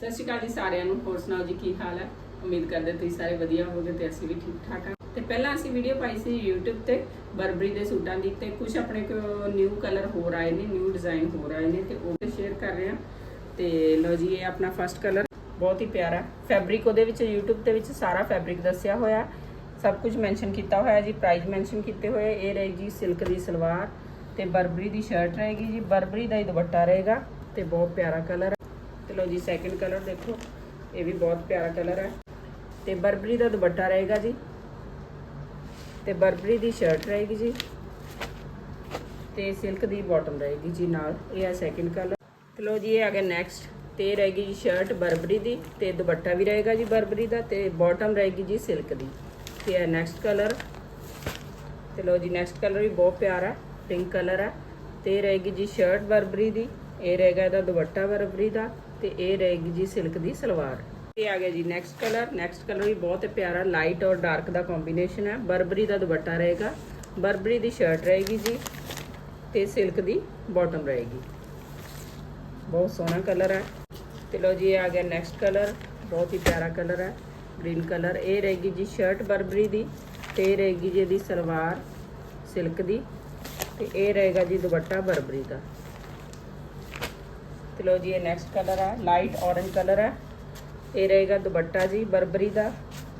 ਸਤਿ ਸ਼੍ਰੀ ਅਕਾਲ ਜੀ ਸਾਰਿਆਂ ਨੂੰ। ਹੋਰ ਸੁਣਾਓ ਜੀ, ਕੀ ਹਾਲ ਹੈ? ਉਮੀਦ ਕਰਦੇ ਤੁਸੀਂ ਸਾਰੇ ਵਧੀਆ ਹੋਵੋਗੇ ਤੇ ਅਸੀਂ ਵੀ ਠੀਕ ਠਾਕ ਹਾਂ। ਤੇ ਪਹਿਲਾਂ ਅਸੀਂ ਵੀਡੀਓ ਪਾਈ ਸੀ YouTube ਤੇ, ਬਰਬਰੀ ਦੇ ਸੂਟਾਂ ਦੀ ਤੇ ਕੁਝ ਆਪਣੇ ਕੋ ਨਿਊ ਕਲਰ ਹੋਰ ਆਏ ਨੇ ਨਿਊ ਡਿਜ਼ਾਈਨ ਹੋਰ ਆਏ ਨੇ ਤੇ ਉਹ ਸ਼ੇਅਰ ਕਰ ਰਹੇ ਹਾਂ। ਤੇ ਲਓ ਜੀ, ਇਹ ਆਪਣਾ ਫਰਸਟ ਕਲਰ ਬਹੁਤ ਹੀ ਪਿਆਰਾ ਫੈਬਰਿਕ ਉਹਦੇ ਵਿੱਚ, YouTube ਦੇ ਵਿੱਚ ਸਾਰਾ ਫੈਬਰਿਕ ਦੱਸਿਆ ਹੋਇਆ ਸਭ ਕੁਝ ਮੈਂਸ਼ਨ ਕੀਤਾ ਹੋਇਆ ਜੀ ਪ੍ਰਾਈਸ ਮੈਂਸ਼ਨ ਕੀਤੇ ਹੋਏ ਇਹ ਰਹੇਗੀ ਸਿਲਕ ਦੀ ਸਲਵਾਰ ਤੇ ਬਰਬਰੀ ਦੀ ਸ਼ਰਟ ਰਹੇਗੀ ਜੀ। ਬਰਬਰੀ ਦਾ ਹੀ ਦੁਪੱਟਾ ਰਹੇਗਾ ਤੇ ਬਹੁਤ ਪਿਆਰਾ ਕਲਰ ਹੈ। ਤੇ ਲਓ ਜੀ ਸੈਕਿੰਡ ਕਲਰ ਦੇਖੋ, ਇਹ ਵੀ ਬਹੁਤ ਪਿਆਰਾ ਕਲਰ ਹੈ। ਤੇ ਬਰਬਰੀ ਦਾ ਦੁਪੱਟਾ ਰਹੇਗਾ ਜੀ। ਤੇ ਬਰਬਰੀ ਦੀ ਸ਼ਰਟ ਰਹੇਗੀ ਜੀ। ਤੇ ਸਿਲਕ ਦੀ ਬਾਟਮ ਰਹੇਗੀ ਜੀ ਨਾਲ। ਇਹ ਹੈ ਸੈਕਿੰਡ ਕਲਰ ਤੇ ਲਓ ਜੀ, ਇਹ ਆ ਗਿਆ ਨੈਕਸਟ ਤੇ ਇਹ ਰਹੇਗੀ ਜੀ ਸ਼ਰਟ ਬਰਬਰੀ ਦੀ। ਤੇ ਦੁਪੱਟਾ ਵੀ ਰਹੇਗਾ ਜੀ ਬਰਬਰੀ ਦਾ। ਤੇ ਬਾਟਮ ਰਹੇਗੀ ਜੀ ਸਿਲਕ ਦੀ। ਤੇ ਇਹ ਨੈਕਸਟ ਕਲਰ ਤੇ ਲਓ ਜੀ ਨੈਕਸਟ ਕਲਰ ਵੀ ਬਹੁਤ ਪਿਆਰਾ। ਪਿੰਕ ਕਲਰ ਹੈ। ਤੇ ਇਹ ਰਹੇਗੀ ਜੀ ਸ਼ਰਟ ਬਰਬਰੀ ਦੀ। ਇਹ ਰਹੇਗਾ ਇਹਦਾ ਦੁਪੱਟਾ ਬਰਬਰੀ ਦਾ ਤੇ ਇਹ ਰਹੇਗੀ ਜੀ ਸਿਲਕ ਦੀ ਸਲਵਾਰ। ਇਹ ਆ ਗਿਆ ਜੀ ਨੈਕਸਟ ਕਲਰ ਨੈਕਸਟ ਕਲਰ ਵੀ ਬਹੁਤ ਪਿਆਰਾ ਲਾਈਟ ਔਰ ਡਾਰਕ ਦਾ ਕੰਬੀਨੇਸ਼ਨ ਹੈ। ਬਰਬਰੀ ਦਾ ਦੁਪੱਟਾ ਰਹੇਗਾ। ਬਰਬਰੀ ਦੀ ਸ਼ਰਟ ਰਹੇਗੀ ਜੀ ਤੇ ਸਿਲਕ ਦੀ ਬਾਟਮ ਰਹੇਗੀ। ਬਹੁਤ ਸੋਹਣਾ ਕਲਰ ਹੈ। ਤੇ ਲਓ ਜੀ, ਇਹ ਆ ਗਿਆ ਨੈਕਸਟ ਕਲਰ ਬਹੁਤ ਹੀ ਪਿਆਰਾ ਕਲਰ ਹੈ। ਗ੍ਰੀਨ ਕਲਰ ਇਹ ਰਹੇਗੀ ਜੀ ਸ਼ਰਟ ਬਰਬਰੀ ਦੀ ਤੇ ਇਹ ਰਹੇਗੀ ਜੀ ਇਹਦੀ ਸਲਵਾਰ ਸਿਲਕ ਦੀ ਤੇ ਇਹ ਰਹੇਗਾ ਜੀ ਦੁਪੱਟਾ ਬਰਬਰੀ ਦਾ। ਤੇ ਲਓ ਜੀ, ਇਹ ਨੈਕਸਟ ਕਲਰ ਆ ਲਾਈਟ ਔਰੇਂਜ ਕਲਰ ਹੈ ਇਹ ਰਹੇਗਾ ਦੁਪੱਟਾ ਜੀ, ਬਰਬਰੀ ਦਾ।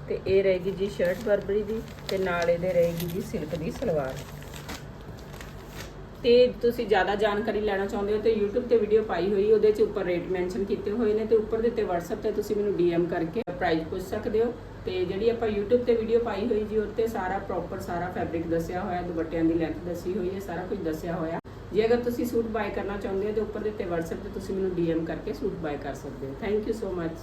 ਤੇ ਇਹ ਰਹੇਗੀ ਜੀ ਸ਼ਰਟ ਬਰਬਰੀ ਦੀ, ਤੇ ਨਾਲ ਇਹਦੇ ਰਹੇਗੀ ਜੀ ਸਿਲਕ ਦੀ ਸਲਵਾਰ। ਤੇ ਤੁਸੀਂ ਜ਼ਿਆਦਾ ਜਾਣਕਾਰੀ ਲੈਣਾ ਚਾਹੁੰਦੇ ਹੋ ਤੇ YouTube ਤੇ ਵੀਡੀਓ ਪਾਈ ਹੋਈ, ਉਹਦੇ 'ਚ ਉੱਪਰ ਰੇਟ ਮੈਂਸ਼ਨ ਕੀਤੇ ਹੋਏ ਨੇ ਤੇ ਉੱਪਰ ਦਿੱਤੇ WhatsApp ਤੇ ਤੁਸੀਂ ਮੈਨੂੰ DM ਕਰਕੇ ਪ੍ਰਾਈਸ ਪੁੱਛ ਸਕਦੇ ਹੋ। ਤੇ ਜਿਹੜੀ ਆਪਾਂ YouTube ਤੇ ਵੀਡੀਓ ਪਾਈ ਹੋਈ ਜੀ ਉੱਤੇ ਸਾਰਾ ਪ੍ਰੋਪਰ ਸਾਰਾ ਫੈਬਰਿਕ ਦੱਸਿਆ ਹੋਇਆ, ਦੁਪੱਟਿਆਂ ਦੀ ਲੈਂਥ ਦੱਸੀ ਹੋਈ ਹੈ, ਸਾਰਾ ਕੁਝ ਦੱਸਿਆ ਹੋਇਆ। ਜੇ ਅਗਰ ਤੁਸੀਂ ਸੂਟ ਬਾਏ ਕਰਨਾ ਚਾਹੁੰਦੇ ਹੋ ਤੇ ਉੱਪਰ ਦਿੱਤੇ WhatsApp ਤੇ ਤੁਸੀਂ ਮੈਨੂੰ DM ਕਰਕੇ ਸੂਟ ਬਾਏ ਕਰ ਸਕਦੇ ਹੋ। Thank you so much